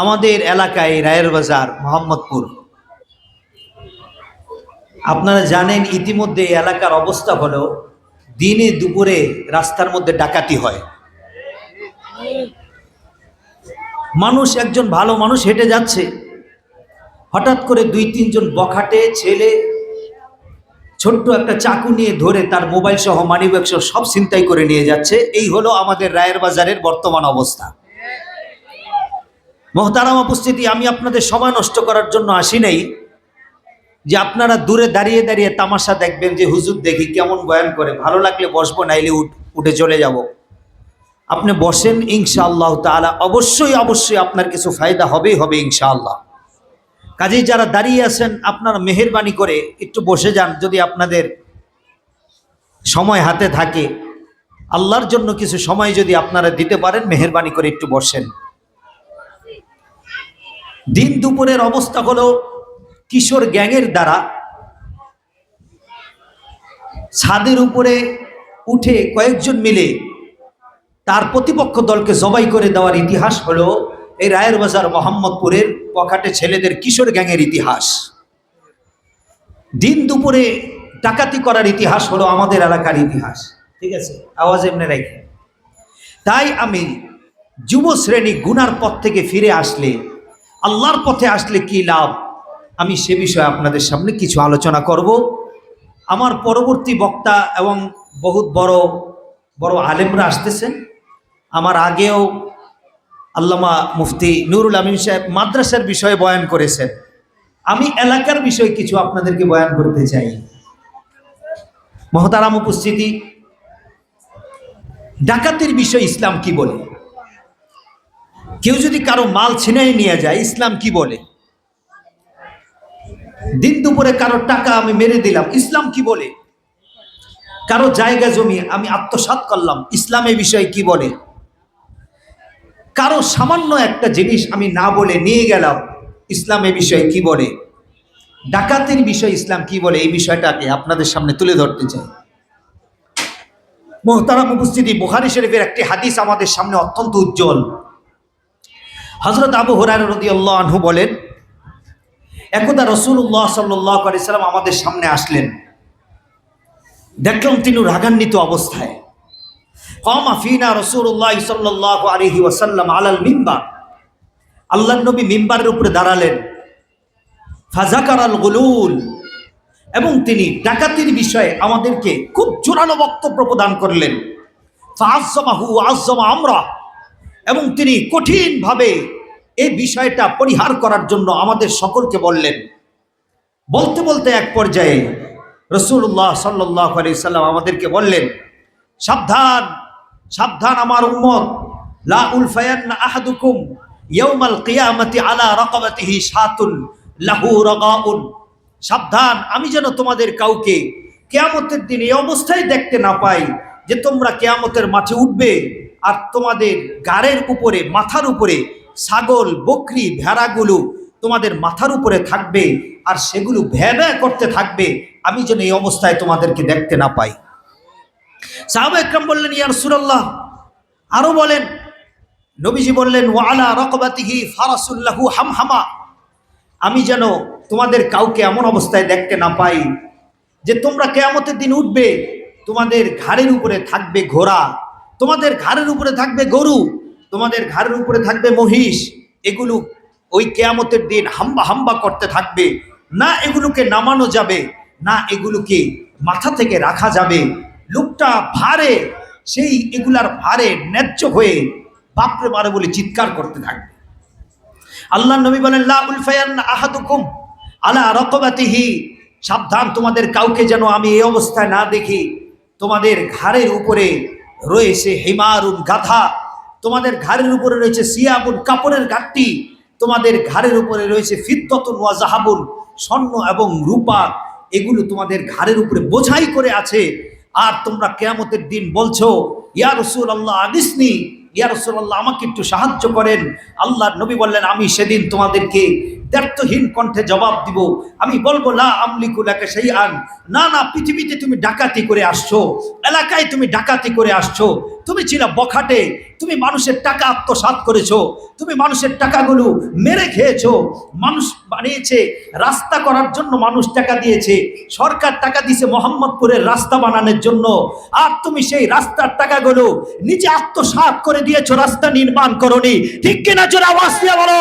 আমাদের এলাকায় রায়ের বাজার মোহাম্মদপুর। আপনারা জানেন ইতিমধ্যে এলাকার অবস্থা হলো, দিনে দুপুরে রাস্তার মধ্যে ডাকাতি হয়। মানুষ একজন ভালো মানুষ হেঁটে যাচ্ছে। হঠাৎ করে দুই তিনজন বখাটে ছেলে ছোট্ট একটা চাকু নিয়ে ধরে তার মোবাইল সহ সহ সব ছিনতাই করে নিয়ে যাচ্ছে। এই হলো আমাদের রায়ের বাজারের বর্তমান অবস্থা। মহতারাম উপস্থিতি, আমি আপনাদের সময় নষ্ট করার জন্য আসি নাই। যে আপনারা দূরে দাঁড়িয়ে দাঁড়িয়ে তামাশা দেখবেন যে, হুজুর, দেখি কেমন বয়ান করে। ভালো লাগলে বসবো, নাইলে উঠ চলে যাব। আপনি বসেন, ইনশাআল্লাহ তাআলা। অবশ্যই অবশ্যই আপনার কিছু ফায়দা হবেই হবে, ইনশাআল্লাহ। কাজেই যারা দাঁড়িয়ে আছেন, আপনারা মেহেরবানি করে একটু বসে যান, যদি আপনাদের সময় হাতে থাকে। আল্লাহর জন্য কিছু সময় যদি আপনারা দিতে পারেন, মেহেরবানি করে একটু বসেন। দিন দুপুরের অবস্থা হলো কিশোর গ্যাংয়ের দ্বারা ছাদের উপরে উঠে কয়েকজন মিলে তার প্রতিপক্ষ দলকে জবাই করে দেওয়ার ইতিহাস হলো এই রায়ের বাজার মোহাম্মদপুরের পকাটে ছেলেদের কিশোর গ্যাংয়ের ইতিহাস। দিন দুপুরে ডাকাতি করার ইতিহাস হলো আমাদের এলাকার ইতিহাস। ঠিক আছে? আওয়াজ এমনি রেখে। তাই আমি যুব শ্রেণি গুনার পথ থেকে ফিরে আসলে আল্লাহর পথে আসলে কি লাভ? আমি সে বিষয়ে আপনাদের সামনে কিছু আলোচনা করব। আমার পরবর্তী বক্তা এবং বহুত বড় বড় আলেমরা আসতেছেন। আমার আগেও আল্লামা মুফতি নুরুল আমিন সাহেব মাদ্রাসার বিষয়ে বয়ান করেছেন। আমি এলাকার বিষয়ে কিছু আপনাদেরকে বয়ান করতে চাই। মহতারাম উপস্থিতি, ডাকাতির বিষয় ইসলাম কি বলে? কেউ যদি কারও মাল ছিনাই নিয়ে যায়, ইসলাম কি বলে? দিন দুপুরে কারও টাকা আমি মেরে দিলাম, ইসলাম কি বলে? কারও জায়গা জমি আমি আত্মসাৎ করলাম, ইসলাম এই বিষয়ে কি বলে? কারও সামান্য একটা জিনিস আমি না বলে নিয়ে গেলাম, ইসলাম এই বিষয়ে কি বলে? ডাকাতের বিষয় ইসলাম কি বলে? এই বিষয়টাকে আপনাদের সামনে তুলে ধরতে চাই। মোহতারাম উপস্থিতি, বুখারি শরীফের একটি হাদিস আমাদের সামনে অত্যন্ত উজ্জ্বল। হজরত আবু হরার রদি আনহু বলেন, একদা রসুল্লাহ সাল্লাহ সাল্লাম আমাদের সামনে আসলেন। দেখলাম তিনি রাগান্বিত অবস্থায়। কম আফিনা রসুল্লাহ সাল্লাহ আলহি ওয়াসাল্লাম আলাল মিম্বার। আল্লাহ নবী মিম্বারের উপরে দাঁড়ালেন। ফাজাকার আল গুলুল। এবং তিনি ডাকাতির বিষয়ে আমাদেরকে খুব জোরালো বক্তব্য প্রদান করলেন। ফাজমাহু আজমা আমরা। এবং তিনি কঠিনভাবে এই বিষয়টা পরিহার করার জন্য আমাদের সকলকে বললেন। বলতে বলতে এক পর্যায়ে রসুল্লাহ সাল্লাহ আলি সাল্লাম আমাদেরকে বললেন, সাবধান সাবধান আমার উম্মত, লা উলফায়ান্না আহাদুকুম ইয়াউমাল কিয়ামতি আলা রাকাবাতিহি শাতুন লাহু রাগাউন। সাবধান, আমি যেন তোমাদের কাউকে কেয়ামতের দিন এই অবস্থায় দেখতে না পাই যে তোমরা কেয়ামতের মাঠে উঠবে। আর তোমাদের গাড়ের উপরে, মাথার উপরে ছাগল, বকরি, ভেড়াগুলো তোমাদের মাথার উপরে থাকবে আর সেগুলো ভ্যা ভ্যা করতে থাকবে। আমি যেন এই অবস্থায় তোমাদেরকে দেখতে না পাই। সাহাব একরাম বললেন ইয়ার সুরাল্লাহ আরও বলেন, নবীজি বললেন ওয়ালা রকবাতিহি ফারাসুল্লাহু হামহামা। আমি যেন তোমাদের কাউকে এমন অবস্থায় দেখতে না পাই যে তোমরা কেয়ামতের দিন উঠবে, তোমাদের ঘাড়ের উপরে থাকবে ঘোড়া। তোমাদের ঘাড়ের উপরে থাকবে গরু, তোমাদের ঘাড়ের উপরে থাকবে মহিষ। এগুলো ওই কেয়ামতের দিন হাম্বা হাম্বা করতে থাকবে। না এগুলোকে নামানো যাবে, না এগুলোকে মাথা থেকে রাখা যাবে। লোকটা ভারে, সেই এগুলার ভারে ন্যায্য হয়ে বাপরে বারে বলে চিৎকার করতে থাকবে। আল্লাহ নবী বলেন, লা উলফায়ান আহাদুকুম আলা রকবাতিহি সাবধান, তোমাদের কাউকে যেন আমি এই অবস্থায় না দেখি। তোমাদের ঘাড়ের উপরে রয়েছে হিমারুন গাধা তোমাদের ঘাড়ের উপরে রয়েছে সিয়াবুন কাপড়ের ঘাটটি তোমাদের ঘাড়ের উপরে রয়েছে ফিদ্দতুন ওয়া জাহাবুন, স্বর্ণ এবং রূপা। এগুলো তোমাদের ঘাড়ের উপরে বোঝাই করে আছে। আর তোমরা কেয়ামতের দিন বলছো, ইয়া রসুল আল্লাহ আদিসনি ইয়া রসুল্লাহ আমাকে একটু সাহায্য করেন। আল্লাহ নবী বললেন, আমি সেদিন তোমাদেরকে দ্ব্যর্থহীন কণ্ঠে জবাব দিব। আমি বলব, লা আমলিকুলাকে সেই আন না না, পৃথিবীতে তুমি ডাকাতি করে আসছো। এলাকায় তুমি ডাকাতি করে আসছো। তুমি ছিল বখাটে। তুমি মানুষের টাকা আত্মসাৎ করেছ। তুমি মানুষের টাকাগুলো মেরে খেয়েছো। মানুষ বানিয়েছে, রাস্তা করার জন্য মানুষ টাকা দিয়েছে। সরকার টাকা দিয়েছে মোহাম্মদপুরের রাস্তা বানানোর জন্য। আর তুমি সেই রাস্তার টাকাগুলো নিজে আত্মসাৎ করে দিয়েছ, রাস্তা নির্মাণ করনি। ঠিক কিনা জোরে আওয়াজ দিয়ে বলো?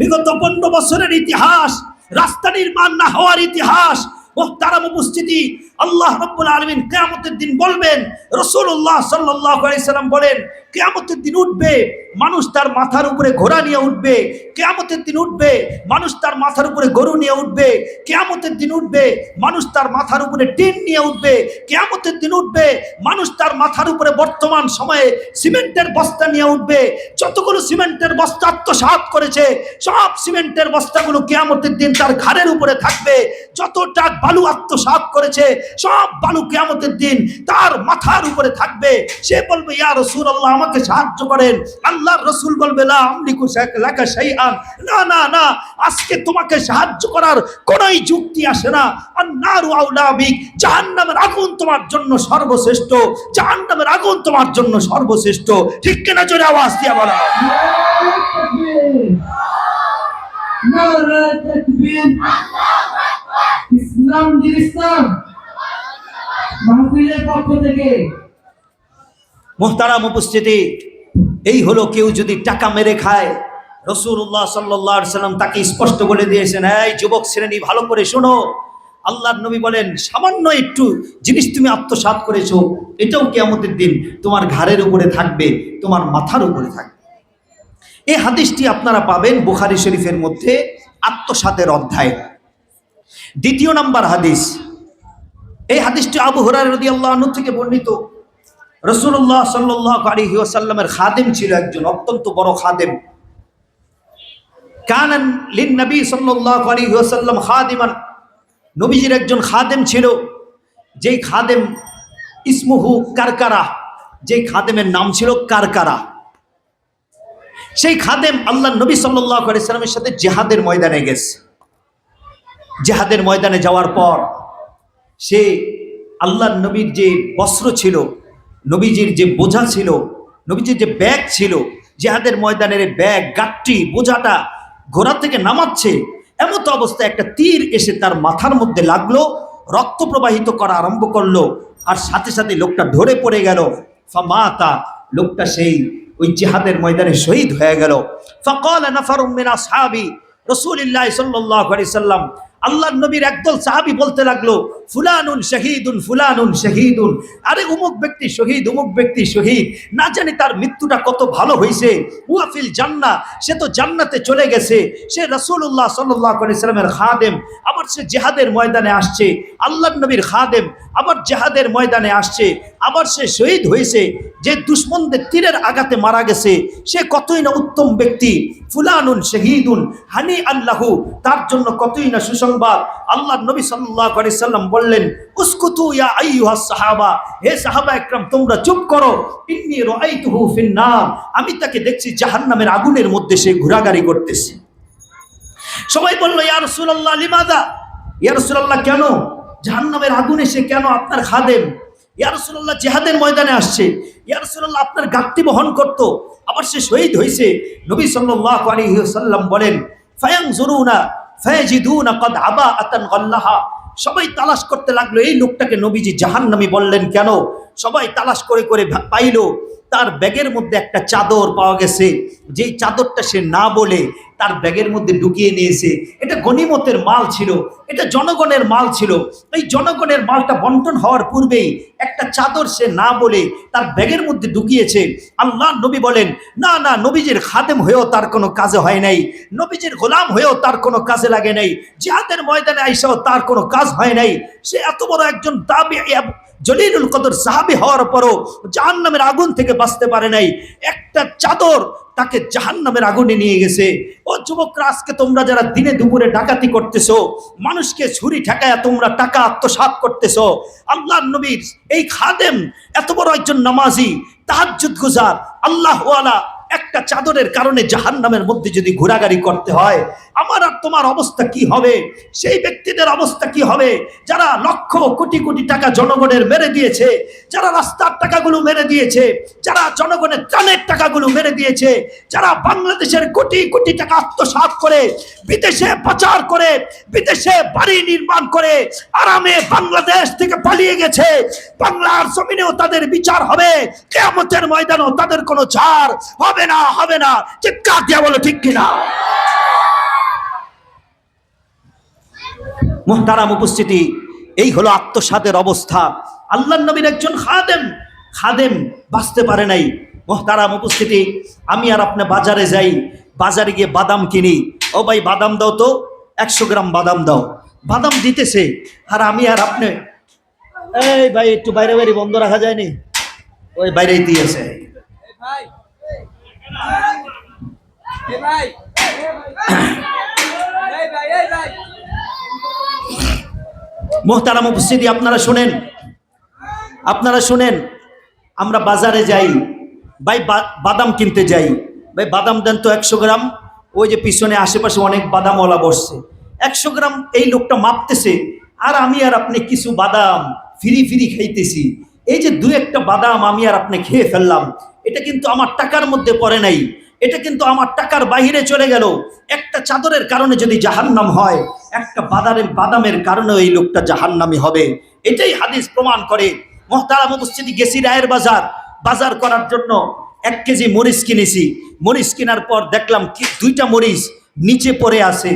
বিগত পনেরো বছরের ইতিহাস রাস্তা নির্মাণ না হওয়ার ইতিহাস মোহতারাম উপস্থিতি। আল্লাহ রব্বুল আলমিন কেয়ামতের দিন বলবেন রসুল্লাহ সাল্লাহ সাল্লাম বলেন, কেয়ামতের দিন উঠবে, মানুষ তার মাথার উপরে ঘোড়া নিয়ে উঠবে, কেয়ামতের দিন উঠবে, মানুষ তার মাথার উপরে গরু নিয়ে উঠবে, কেয়ামতের দিন উঠবে, মানুষ তার মাথার উপরে টিন নিয়ে উঠবে, কেয়ামতের দিন উঠবে, মানুষ তার মাথার উপরে বর্তমান সময়ে সিমেন্টের বস্তা নিয়ে উঠবে, যতগুলো সিমেন্টের বস্তা আত্মসাৎ করেছে, সব সিমেন্টের বস্তাগুলো কেয়ামতের দিন তার ঘাড়ের উপরে থাকবে যত ট্রাক বালু আত্মসাৎ করেছে, সব বালু কেয়ামতের দিন তার মাথার উপরে থাকবে। সে বলবে, ইয়া রসুল আল্লাহ আমাকে সাহায্য করেন। আল্লাহর রসুল বলবে, লা আমলিকু লাকা শাইআন। না না না, আজকে তোমাকে সাহায্য করার কোনোই যুক্তি আসে না। আন্নারু আউলা বিক, জাহান্নামের আগুন তোমার জন্য সর্বশ্রেষ্ঠ, জাহান্নামের আগুন তোমার জন্য সর্বশ্রেষ্ঠ। ঠিক কিনা জোরে আওয়াজ দিয়ে বলা। নারা তাকবীর। ইসলাম দিন ইসলাম। মাহফিলের পক্ষ থেকে মোহতারাম উপস্থিতি, এই হলো কেউ যদি টাকা মেরে খায় রসুল্লাহ সাল্লাহ সাল্লাম তাকে স্পষ্ট বলে দিয়েছেন, এই যুবক শ্রেণি, ভালো করে শোনো। আল্লাহর নবী বলেন, সামান্য একটু জিনিস তুমি আত্মসাৎ করেছ, এটাও কেয়ামতের দিন তোমার ঘাড়ের উপরে থাকবে, তোমার মাথার উপরে থাকবে। এই হাদিসটি আপনারা পাবেন বুখারি শরীফের মধ্যে আত্মসাতের অধ্যায়। দ্বিতীয় নাম্বার হাদিস। এই হাদিসটি আবু হরার রদি আল্লাহ থেকে বর্ণিত। রসুল্লাহ সাল্লাহ ওসাল্লামের খাদেম ছিল একজন, অত্যন্ত বড় খাদেম। লিন নবী সাল্লাহ খাদিমান। নবীজির একজন খাদেম ছিল, যেই খাদেম ইসমুহু কারকারা, যেই খাদেমের নাম ছিল কারকারা। সেই খাদেম আল্লাহ নবী সাল্লাহ আলাইসাল্লামের সাথে জেহাদের ময়দানে গেছে। জেহাদের ময়দানে যাওয়ার পর সে আল্লাহ নবীর যে বস্ত্র ছিল, নবীজির যে বোঝা ছিল, নবীজির যে ব্যাগ ছিল, জেহাদের ময়দানের ব্যাগ, গাট্টি, বোঝাটা ঘোড়া থেকে নামাচ্ছে, এমত অবস্থায় একটা তীর এসে তার মাথার মধ্যে লাগল, রক্ত প্রবাহিত করা আরম্ভ করল, আর সাথে সাথে লোকটা ধরে পড়ে গেল। ফামাতা, লোকটা সেই ওই জেহাদের ময়দানে শহীদ হয়ে গেল। ফকল নাফারুম মিন আসহাবি রসুলিল্লাহ সাল্লাল্লাহু সাল্লাম। আল্লাহ নবীর একদল সাহাবি বলতে লাগল ফুলানুন শহীদুন ফুলানুন শহীদুন। আরে অমুক ব্যক্তি শহীদ অমুক ব্যক্তি শহীদ। না জানি তার মৃত্যুটা কত ভালো হয়েছে উয়াফিল জান্না সে তো জান্নাতে চলে গেছে। সে রসুল্লাহ সাল্লাহ সাল্লামের খাদেম। আবার সে জেহাদের ময়দানে আসছে। আল্লাহ নবীর খাদেম আবার জেহাদের ময়দানে আসছে। আবার সে শহীদ হয়েছে যে দুশ্মনদের তীরের আঘাতে মারা গেছে, সে কতই না উত্তম ব্যক্তি। ফুলানুন শহীদুন হানি আল্লাহু তার জন্য কতই না সুসংবাদ। আল্লাহ নবী সাল্লাহ সাল্লাম বললেন, উস্কুতু ইয়া আইয়ুহা সাহাবা, হে সাহাবা একরাম, তোমরা চুপ করো। ইন্নী রাআইতুহু ফিন্নার। আমি তাকে দেখছি জাহান্নামের আগুনের মধ্যে সে ঘোরাঘুরি করতেছে। সবাই বলল, ইয়া রাসূলুল্লাহ, লিমাদা? ইয়া রাসূলুল্লাহ, কেন? জাহান্নামের আগুনে সে কেন আপনার খাদেম? ইয়া রাসূলুল্লাহ, জিহাদের ময়দানে আসছে। ইয়া রাসূলুল্লাহ, আপনার গাত্তি বহন করত। আবার সে শহীদ হয়েছে নবী সাল্লাল্লাহু আলাইহি ওয়াসাল্লাম বলেন, ফায়ানজুরুনা ফায়াজিদুনা কদ আবা আতান গাল্লাহা। সবাই তালাশ করতে লাগল, এই লোকটাকে নবীজি জাহান্নামী বললেন কেন? সবাই তালাশ করে করে পাইলো। তার ব্যাগের মধ্যে একটা চাদর পাওয়া গেছে, যেই চাদরটা সে না বলে তার ব্যাগের মধ্যে ঢুকিয়ে নিয়েছে। এটা গনিমতের মাল ছিল, এটা জনগণের মাল ছিল। এই জনগণের মালটা বন্টন হওয়ার পূর্বেই একটা চাদর সে না বলে তার ব্যাগের মধ্যে ঢুকিয়েছে। আল্লাহ নবী বলেন, না না, নবীজির খাদেম হয়েও তার কোনো কাজে হয় নাই। নবীজির গোলাম হয়েও তার কোনো কাজে লাগে নাই। জিহাদের ময়দানে আইসাও তার কোনো কাজ হয় নাই। সে এত বড় একজন দাবি জলিলুল কদর সাহাবি হওয়ার পরও জাহান্নামের আগুন থেকে বাঁচতে পারে নাই। একটা চাদর তাকে জাহান্নামের আগুনে নিয়ে গেছে। ও যুবকরা, আজকে তোমরা যারা দিনে দুপুরে ডাকাতি করতেছো, মানুষকে ছুরি ঠেকায়া তোমরা টাকা আত্মসাত করতেছো আল্লাহ নবীর এই খাদেম, এত বড় একজন নামাজি, তাহাজ্জুদ গুজার, আল্লাহওয়ালা একটা চাদরের কারণে জাহান্নামের মধ্যে যদি ঘোরাঘুরি করতে হয়, আমার আর তোমার অবস্থা কি হবে? সেই ব্যক্তিদের অবস্থা কি হবে? যারা লক্ষ কোটি কোটি টাকা জনগণের মেরে দিয়েছে, যারা রাস্তার টাকাগুলো মেরে দিয়েছে, যারা জনগণের ত্রাণের টাকাগুলো মেরে দিয়েছে, যারা বাংলাদেশের কোটি কোটি টাকা আত্মসাৎ করে, বিদেশে পাচার করে, বিদেশে বাড়ি নির্মাণ করে, আরামে বাংলাদেশ থেকে পালিয়ে গেছে, বাংলার জমিনেও তাদের বিচার হবে কেমতের ময়দানেও তাদের কোনো ছাড় হবে না, হবে না। চিৎকার দিয়া বলো, ঠিক কিনা? মোহতারাম উপস্থিতি, এই হলো আত্মসাদের অবস্থা। আল্লাহ নবীর একজন খাদেম। খাদেম বাঁচতে পারে নাই। মোহতারাম উপস্থিতি, আমি আর আপনি বাজারে যাই, বাজারে গিয়ে বাদাম কিনি। ও ভাই, বাদাম দাও তো, একশো গ্রাম বাদাম দাও। বাদাম দিতেছে, আর আমি আর আপনি এই ভাই, একটু বাইরে বাইরে বন্ধ রাখা যায়নি। ওই বাইরেই দিয়েছে ভাই এ ভাই এই ভাই এই ভাই মোহতারাম উপস্থিতি, আপনারা শুনেন। আপনারা শুনেন, আমরা বাজারে যাই। ভাই বাদাম কিনতে যাই। ভাই, বাদাম দেন তো একশো গ্রাম। ওই যে পিছনে আশেপাশে অনেক বাদামওয়ালা বসছে। একশো গ্রাম এই লোকটা মাপতেছে, আর আমি আর আপনি কিছু বাদাম ফিরি ফিরি খাইতেছি। এই যে দু একটা বাদাম আমি আর আপনি খেয়ে ফেললাম, এটা কিন্তু আমার টাকার মধ্যে পড়ে নাই, এটা কিন্তু আমার টাকার বাইরে চলে গেল। একটা চাদরের কারণে যদি জাহান্নাম হয়, একটা বাদামের বাদামের কারণে এই লোকটা জাহান্নামি হবে। এটাই হাদিস প্রমাণ করে। মহতারাম উপস্থিতি গেছি রায়ের বাজার। বাজার করার জন্য এক কেজি মরিচ কিনেছি। মরিচ কেনার পর দেখলাম দুইটা মরিচ নিচে পড়ে আছে।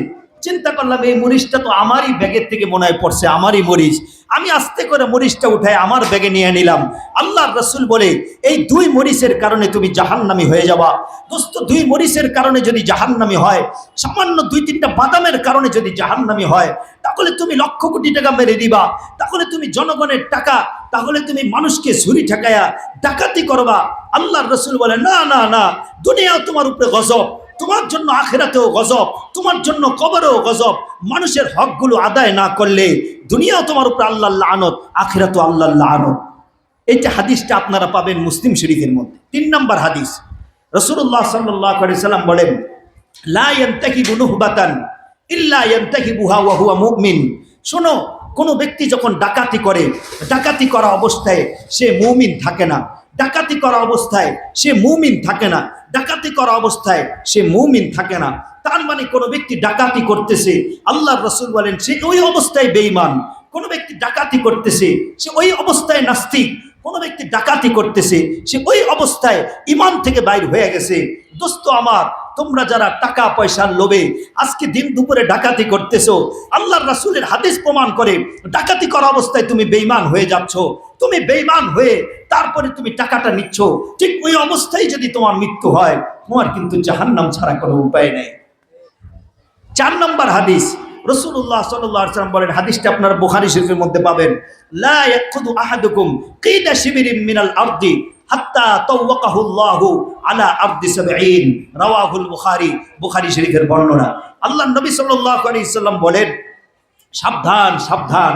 চিন্তা করলাম, এই মরিচটা তো আমারই ব্যাগের থেকে মনে হয় পড়ছে, আমারই মরিচ। আমি আস্তে করে মরিচটা উঠায় আমার ব্যাগে নিয়ে নিলাম। আল্লাহর রসুল বলে, এই দুই মরিচের কারণে তুমি জাহান্নামি হয়ে যাবা। দোস্ত, দুই মরিচের কারণে যদি জাহান্নামি হয়, সামান্য দুই তিনটা বাদামের কারণে যদি জাহান্নামি হয়, তাহলে তুমি লক্ষ কোটি টাকা মেরে দিবা। তাহলে তুমি জনগণের টাকা, তাহলে তুমি মানুষকে ঝুরি ঠেকায়া ডাকাতি করবা। আল্লাহর রসুল বলে, না না না, দুনিয়াও তোমার উপরে গজব। তোমার জন্য আখেরাতেও গজব, তোমার জন্য কবরেও গজব, মানুষের হকগুলো আদায় না করলে দুনিয়াও তোমার উপর আল্লাহ আনত আখেরাতেও আল্লাহ আনত এই যে হাদিসটা আপনারা পাবেন মুসলিম শরীফের মধ্যে। তিন নম্বর হাদিস রসুল্লাহ সাল্লাহ সাল্লাম বলেন শোনো, কোনো ব্যক্তি যখন ডাকাতি করে, ডাকাতি করা অবস্থায় সে মুমিন থাকে না। ডাকাতি করা অবস্থায় সে মুমিন থাকে না। ডাকাতি করা অবস্থায় সে মুমিন থাকে না। তার মানে কোনো ব্যক্তি ডাকাতি করতেছে আল্লাহ রসুল বলেন, সে ওই অবস্থায় বেইমান কোনো ব্যক্তি ডাকাতি করতেছে, সে ওই অবস্থায় নাস্তিক। কোনো ব্যক্তি ডাকাতি করতেছে, সে ওই অবস্থায় ইমান থেকে বাইর হয়ে গেছে। দোস্ত আমার, তোমরা যারা টাকা পয়সার লোভে আজকে দিন দুপুরে ডাকাতি করতেছো, আল্লাহর রাসূলের হাদিস প্রমাণ করে ডাকাতি করা অবস্থায় তুমি বেইমান হয়ে যাচ্ছ। তুমি বেইমান হয়ে তারপরে তুমি টাকাটা নিচ্ছ। ঠিক ওই অবস্থায় যদি তোমার মৃত্যু হয়, তোমার কিন্তু জাহান্নাম ছাড়া কোনো উপায় নেই। চার নম্বর হাদিস রসুল্লাহ সাল্লাম বলেন, হাদিসটা আপনারা বুখারি শরীফের মধ্যে পাবেন। লা মিনাল হাত্তা রাওয়াহুল শরীফের বর্ণনা। আল্লাহ বলেন, সাবধান সাবধান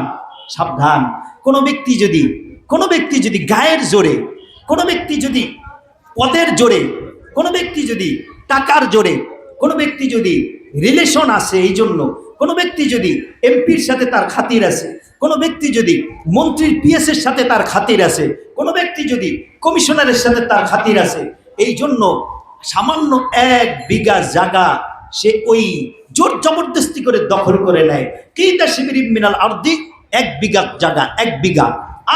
সাবধান। কোনো ব্যক্তি যদি, কোনো ব্যক্তি যদি গায়ের জোরে, কোনো ব্যক্তি যদি পদের জোরে, কোনো ব্যক্তি যদি টাকার জোরে, কোনো ব্যক্তি যদি রিলেশন আছে এই জন্য কোনো ব্যক্তি যদি এমপির সাথে তার খাতির আছে, কোনো ব্যক্তি যদি মন্ত্রীর পিএসের সাথে তার খাতির আছে, কোনো ব্যক্তি যদি কমিশনারের সাথে তার খাতির আছে, এই জন্য সামান্য এক বিঘা জায়গা সে ওই জোর জবরদস্তি করে দখল করে নেয়। কিতা শিবির মিনাল আর্দি? এক বিঘা জায়গা, এক বিঘা।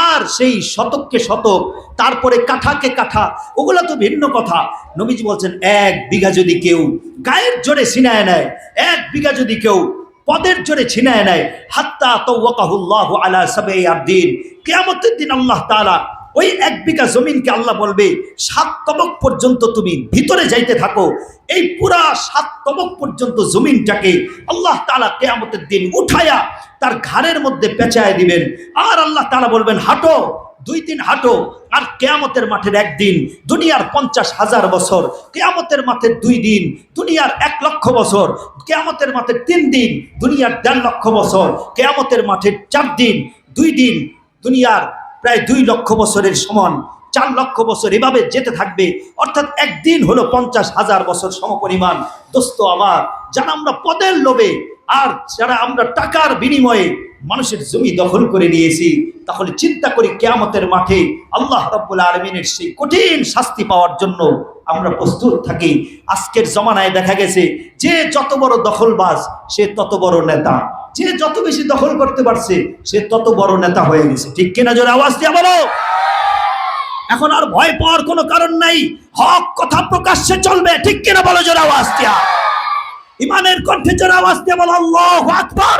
আর সেই শতককে শতক, তারপরে কাঠাকে কাঠা, ওগুলো তো ভিন্ন কথা। নবীজি বলছেন, এক বিঘা যদি কেউ গায়ের জোরে ছিনায় নেয়, এক বিঘা যদি কেউ পদের জোরে ছিনায় নেয়। হাত্তা তো আলা সাবে আব্দিন। কেয়ামতের দিন আল্লাহ তাআলা ওই এক বিঘা জমিনকে আল্লাহ বলবে, সাত তবক পর্যন্ত তুমি ভিতরে যাইতে থাকো। এই পুরা সাত তবক পর্যন্ত জমিনটাকে আল্লাহ তালা কেয়ামতের দিন উঠায়া তার ঘাড়ের মধ্যে পেঁচায় দিবেন। আর আল্লাহ তালা বলবেন, হাঁটো, দুই দিন হাঁটো, আর কেয়ামতের মাঠের একদিন, দুনিয়ার পঞ্চাশ হাজার বছর, কেয়ামতের মাঠের দুই দিন, দুনিয়ার এক লক্ষ বছর, কেয়ামতের মাঠের তিন দিন, দুনিয়ার দেড় লক্ষ বছর, কেয়ামতের মাঠের চার দিন, দুই দিন, দুনিয়ার প্রায় দুই লক্ষ বছরের সমান, চার লক্ষ বছর এভাবে যেতে থাকবে। অর্থাৎ একদিন হলো পঞ্চাশ হাজার বছর সমপরিমাণ। দোস্ত আমার, যারা আমরা পদের লোভে আর যারা আমরা টাকার বিনিময়ে মানুষের জমি দখল করে নিয়েছি, তাহলে চিন্তা করি কেয়ামতের মাঠে আল্লাহ রব্বুল আলমিনের সেই কঠিন শাস্তি পাওয়ার জন্য আমরা প্রস্তুত থাকি। আজকের জমানায় দেখা গেছে যে যত বড় দখলবাজ, সে তত বড় নেতা। যে যত বেশি দখল করতে পারছে, সে তত বড় নেতা হয়ে গেছে। ঠিক কিনা জোরে আওয়াজ দিয়ে বলো? এখন আর ভয় পাওয়ার কোনো কারণ নাই। হক কথা প্রকাশ্যে চলবে। ঠিক কিনা বলো জোরে আওয়াজ দিয়া? ইমানের কণ্ঠে জোরে আওয়াজ দিয়ে বলো, আল্লাহু আকবার!